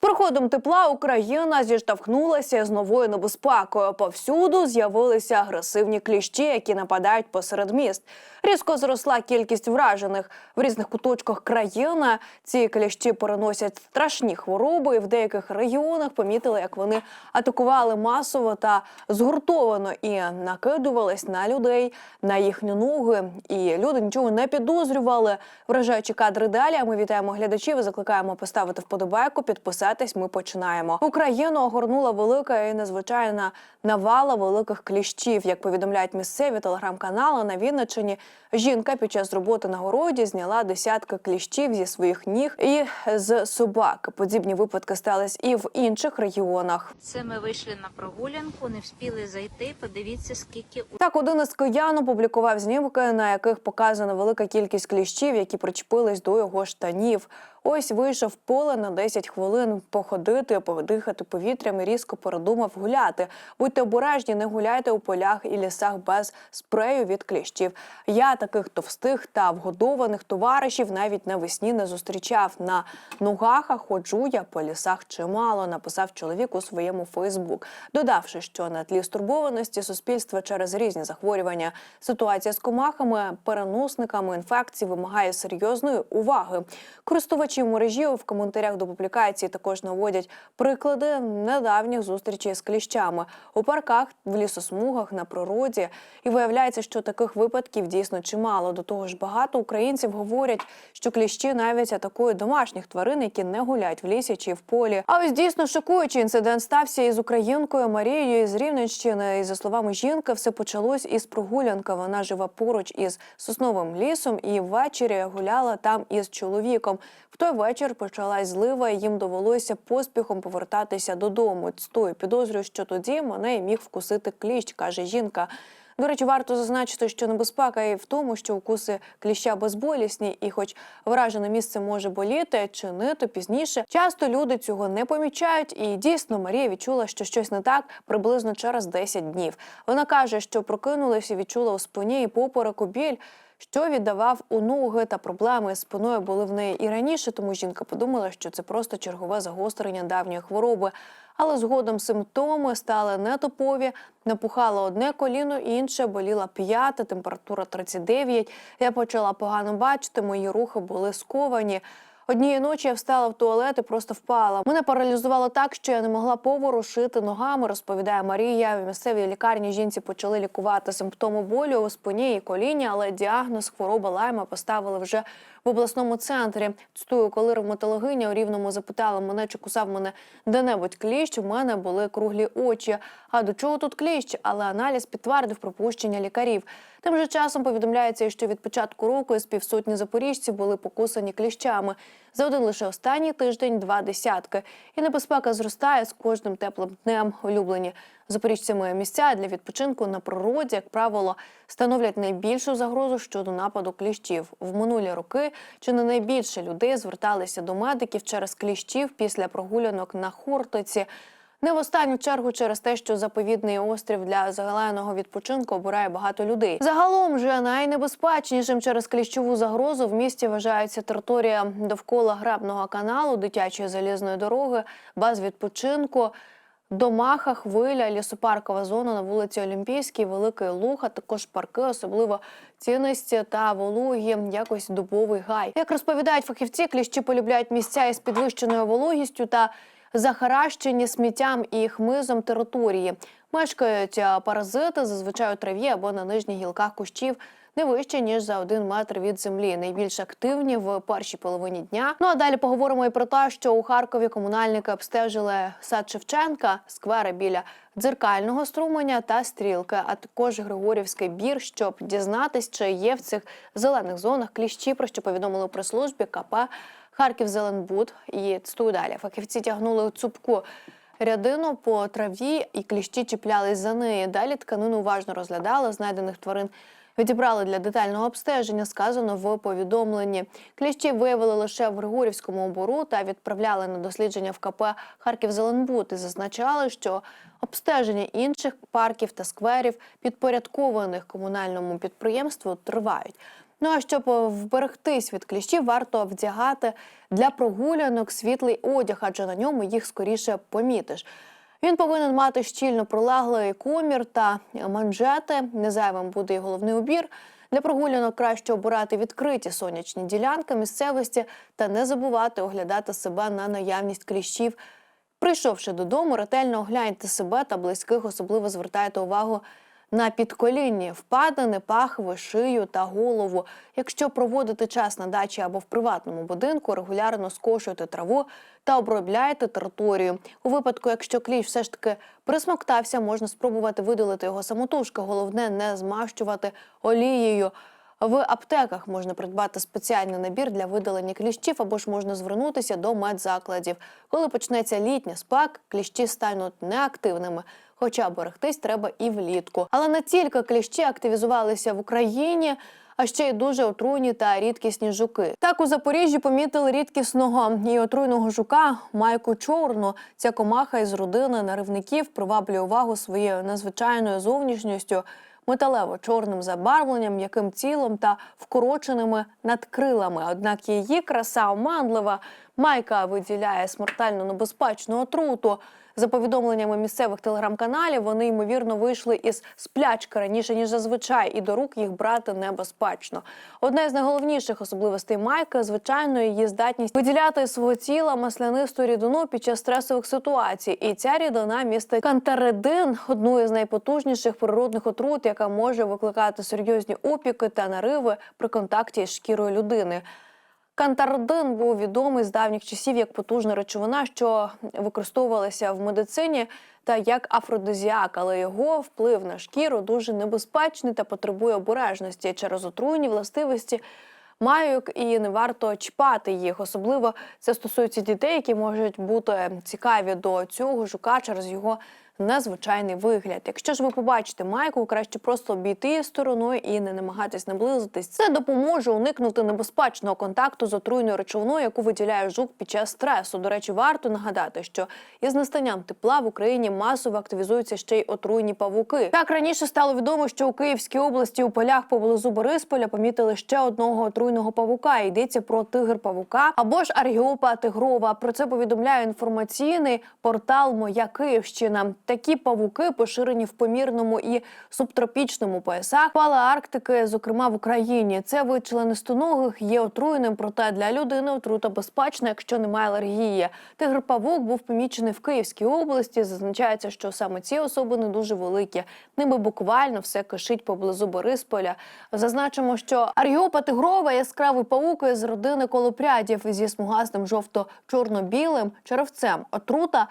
приходом тепла Україна зіштовхнулася з новою небезпекою. Повсюду з'явилися агресивні кліщі, які нападають посеред міст. Різко зросла кількість вражених в різних куточках країни. Ці кліщі переносять страшні хвороби, і в деяких регіонах помітили, як вони атакували масово та згуртовано і накидувались на людей, на їхні ноги. І люди нічого не підозрювали. Вражаючі кадри далі. Ми вітаємо глядачів і закликаємо поставити вподобайку, підписатись. Ми починаємо. Україну огорнула велика і незвичайна навала великих кліщів. Як повідомляють місцеві телеграм-канали на Вінниччині, жінка під час роботи на городі зняла десятки кліщів зі своїх ніг і з собак. Подібні випадки стались і в інших регіонах. Це ми вийшли на прогулянку, не встигли зайти. Подивіться, скільки Так, один із киян опублікував знімки, на яких показана велика кількість кліщів, які причепились до його штанів. Ось вийшов поле на 10 хвилин походити, подихати повітрям і різко передумав гуляти. Будьте обережні, не гуляйте у полях і лісах без спрею від кліщів. Я таких товстих та вгодованих товаришів навіть навесні не зустрічав. На ногах ходжу я по лісах чимало, написав чоловік у своєму Фейсбук, додавши, що на тлі стурбованості суспільства через різні захворювання ситуація з комахами, переносниками інфекцій вимагає серйозної уваги. Користувачі в мережі в коментарях до публікації також наводять приклади недавніх зустрічей з кліщами у парках, в лісосмугах, на природі. І виявляється, що таких випадків дійсно чимало. До того ж, багато українців говорять, що кліщі навіть атакують домашніх тварин, які не гуляють в лісі чи в полі. А ось дійсно шокуючий інцидент стався із українкою Марією із Рівненщини. І за словами жінки, все почалось із прогулянки. Вона живе поруч із сосновим лісом і ввечері гуляла там із чоловіком. В вечір почалась злива, і їм довелося поспіхом повертатися додому. Стою підозрюю, що тоді мене і міг вкусити кліщ, каже жінка. До речі, варто зазначити, що небезпека і в тому, що укуси кліща безболісні, і, хоч вражене місце може боліти чи не, пізніше часто люди цього не помічають. І дійсно Марія відчула, що щось не так приблизно через 10 днів. Вона каже, що прокинулася, відчула у спині і попереку біль. Що віддавав у ноги та проблеми з спиною були в неї і раніше, тому жінка подумала, що це просто чергове загострення давньої хвороби. Але згодом симптоми стали нетопові. Напухало одне коліно, інше боліла п'ята, температура 39. Я почала погано бачити, мої рухи були сковані. Однієї ночі я встала в туалет і просто впала. Мене паралізувало так, що я не могла поворушити ногами, розповідає Марія. В місцевій лікарні жінці почали лікувати симптоми болю у спині і коліні, але діагноз хвороба лайма поставили вже в обласному центрі. Цитую, коли ревматологиня у рівному запитала мене, чи кусав мене де-небудь кліщ. У мене були круглі очі. А до чого тут кліщ? Але аналіз підтвердив пропущення лікарів. Тим же часом повідомляється, що від початку року із півсотні запоріжців були покусані кліщами. За один лише останній тиждень два десятки. І небезпека зростає з кожним теплим днем. Улюблені запоріжцями місця для відпочинку на природі, як правило, становлять найбільшу загрозу щодо нападу кліщів. В минулі роки чи не найбільше людей зверталися до медиків через кліщів після прогулянок на Хортиці. Не в останню чергу через те, що заповідний острів для зеленого відпочинку обирає багато людей. Загалом же найнебезпечнішим через кліщову загрозу в місті вважається територія довкола грабного каналу, дитячої залізної дороги, баз відпочинку. Домаха, хвиля, лісопаркова зона на вулиці Олімпійській, Великий Луг, а також парки, особливо цінності та вологі, якось дубовий гай. Як розповідають фахівці, кліщі полюбляють місця із підвищеною вологістю та захаращені сміттям і хмизом території. Мешкають паразити зазвичай у траві або на нижніх гілках кущів. Не вище ніж за один метр від землі. Найбільш активні в першій половині дня. Ну а далі поговоримо і про те, що у Харкові комунальники обстежили сад Шевченка, сквери біля дзеркального струменя та стрілки, а також Григорівський бір, щоб дізнатись, чи є в цих зелених зонах кліщі, про що повідомили у прес-службі КП Харків Зеленбуд. І цитую далі. Фахівці тягнули цупку рядину по траві, і кліщі чіплялись за неї. Далі тканину уважно розглядали, знайдених тварин відібрали для детального обстеження, сказано в повідомленні. Кліщі виявили лише в Григорівському обору та відправляли на дослідження в КП Харків Зеленбуд і зазначали, що обстеження інших парків та скверів, підпорядкованих комунальному підприємству, тривають. Ну а щоб е, вберегтись від кліщів, варто вдягати для прогулянок світлий одяг, адже на ньому їх скоріше помітиш. Він повинен мати щільно прилеглий комір та манжети. Незайвим буде і головний убір. Для прогулянок краще обирати відкриті сонячні ділянки місцевості та не забувати оглядати себе на наявність кліщів. Прийшовши додому, ретельно огляньте себе та близьких, особливо звертайте увагу на підколінні, впадини, пахви, шию та голову. Якщо проводити час на дачі або в приватному будинку, регулярно скошуйте траву та обробляйте територію. У випадку, якщо кліщ все ж таки присмоктався, можна спробувати видалити його самотужки. Головне не змащувати олією. В аптеках можна придбати спеціальний набір для видалення кліщів або ж можна звернутися до медзакладів. Коли почнеться літня спак, кліщі стануть неактивними. Хоча берегтись треба і влітку. Але не тільки кліщі активізувалися в Україні. А ще й дуже отруйні та рідкісні жуки. Так у Запоріжжі помітили рідкісного і отруйного жука майку чорну. Ця комаха із родини наривників приваблює увагу своєю незвичайною зовнішністю, металево-чорним забарвленням, м'яким тілом та вкороченими надкрилами. Однак її краса оманлива. Майка виділяє смертельно небезпечну отруту. За повідомленнями місцевих телеграм-каналів, вони ймовірно вийшли із сплячки раніше ніж зазвичай, і до рук їх брати небезпечно. Одна з найголовніших особливостей майки, звичайно, її здатність виділяти із свого тіла маслянисту рідину під час стресових ситуацій. І ця рідина містить кантеридин, одну із найпотужніших природних отрут, яка може викликати серйозні опіки та нариви при контакті з шкірою людини. Кантардин був відомий з давніх часів як потужна речовина, що використовувалася в медицині та як афродизіак, але його вплив на шкіру дуже небезпечний та потребує обережності через отруйні властивості. Майок і не варто чіпати їх. Особливо це стосується дітей, які можуть бути цікаві до цього жука через його незвичайний вигляд. Якщо ж ви побачите майку, краще просто обійти стороною і не намагатись наблизитись. Це допоможе уникнути небезпечного контакту з отруйною речовиною, яку виділяє жук під час стресу. До речі, варто нагадати, що із настанням тепла в Україні масово активізуються ще й отруйні павуки. Так раніше стало відомо, що у Київській області у полях поблизу Борисполя помітили ще одного отруйного павука. Йдеться про тигр павука або ж аргіопа тигрова. Про це повідомляє інформаційний портал Моя Київщина. Такі павуки поширені в помірному і субтропічному поясах Арктики, зокрема в Україні. Це вид членистоногих є отруєним, проте для людини отрута безпечна, якщо немає алергії. Тигр павук був помічений в Київській області. Зазначається, що саме ці особи не дуже великі. Ними буквально все кишить поблизу Борисполя. Зазначимо, що аргіопа тигрова яскравий павук із родини колопрядів зі смугастим жовто-чорно-білим черевцем. Отрута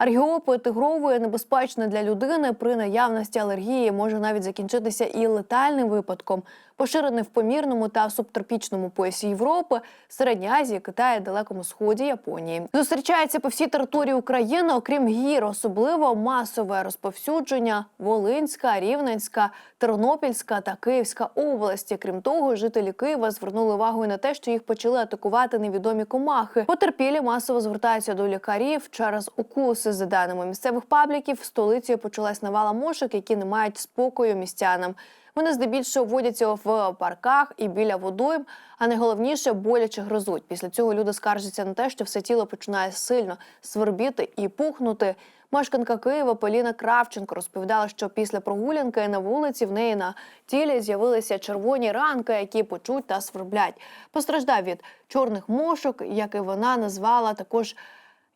Аргіопи тигрової небезпечне для людини при наявності алергії може навіть закінчитися і летальним випадком. Поширений в помірному та субтропічному поясі Європи, Середній Азії, Китаї, Далекому Сході, Японії. Зустрічається по всій території України, окрім гір, особливо масове розповсюдження Волинська, Рівненська, Тернопільська та Київська області. Крім того, жителі Києва звернули увагу і на те, що їх почали атакувати невідомі комахи. Потерпілі масово звертаються до лікарів через укуси. За даними місцевих пабліків, в столиці почалась навала мошок, які не мають спокою містянам. Вони здебільшого водяться в парках і біля водойм, а найголовніше боляче гризуть. Після цього люди скаржаться на те, що все тіло починає сильно свербіти і пухнути. Мешканка Києва Поліна Кравченко розповідала, що після прогулянки на вулиці в неї на тілі з'явилися червоні ранки, які почуть та сверблять. Постраждав від чорних мошок, як і вона назвала також.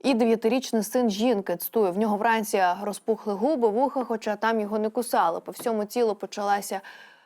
І дев'ятирічний син жінки цитую, в нього вранці розпухли губи, вуха, хоча там його не кусали. По всьому тілу почалася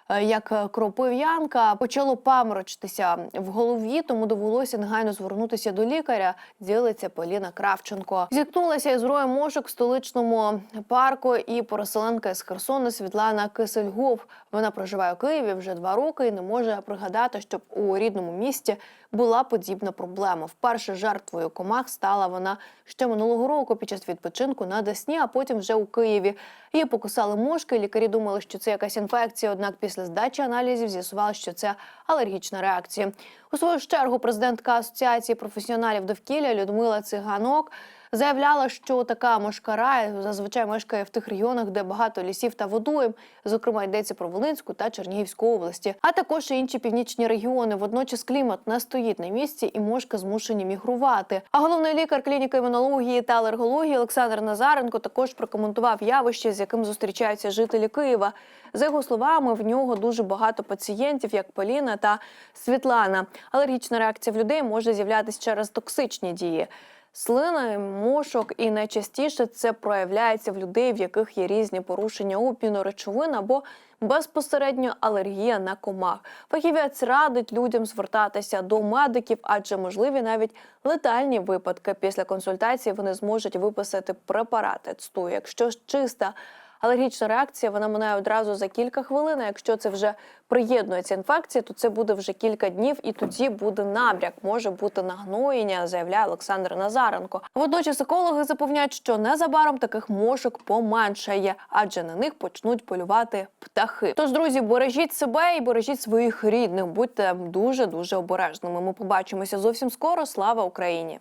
е, як кропив'янка, почало паморочитися в голові, тому довелося негайно звернутися до лікаря. Ділиться Поліна Кравченко. Зіткнулася із роєм мошок в столичному парку і переселенка з Херсону Світлана Кисельгов. Вона проживає у Києві вже два роки і не може пригадати, щоб у рідному місті була подібна проблема. Вперше жертвою комах стала вона ще минулого року під час відпочинку на Десні, а потім вже у Києві. Її покусали мошки. Лікарі думали, що це якась інфекція. Однак після здачі аналізів з'ясували, що це алергічна реакція. У свою чергу президентка асоціації професіоналів довкілля Людмила Циганок Заявляла, що така мошкара зазвичай мешкає в тих регіонах, де багато лісів та водойм. Зокрема, йдеться про Волинську та Чернігівську області, а також і інші північні регіони. Водночас клімат не стоїть на місці, і мошки змушені мігрувати. А головний лікар клініки імунології та алергології Олександр Назаренко також прокоментував явище, з яким зустрічаються жителі Києва. За його словами, в нього дуже багато пацієнтів, як Поліна та Світлана. Алергічна реакція в людей може з'являтися через токсичні дії. Слина, мошок і найчастіше це проявляється в людей, в яких є різні порушення обміну речовин або безпосередньо алергія на комах. Фахівець радить людям звертатися до медиків, адже можливі навіть летальні випадки. Після консультації вони зможуть виписати препарати цту. Якщо чиста алергічна реакція, вона минає одразу за кілька хвилин. А якщо це вже приєднується інфекція, то це буде вже кілька днів, і тоді буде набряк, може бути нагноєння, заявляє Олександр Назаренко. Водночас екологи запевняють, що незабаром таких мошок поменшає, адже на них почнуть полювати птахи. Тож, друзі, бережіть себе і бережіть своїх рідних. Будьте дуже дуже обережними. Ми побачимося зовсім скоро. Слава Україні!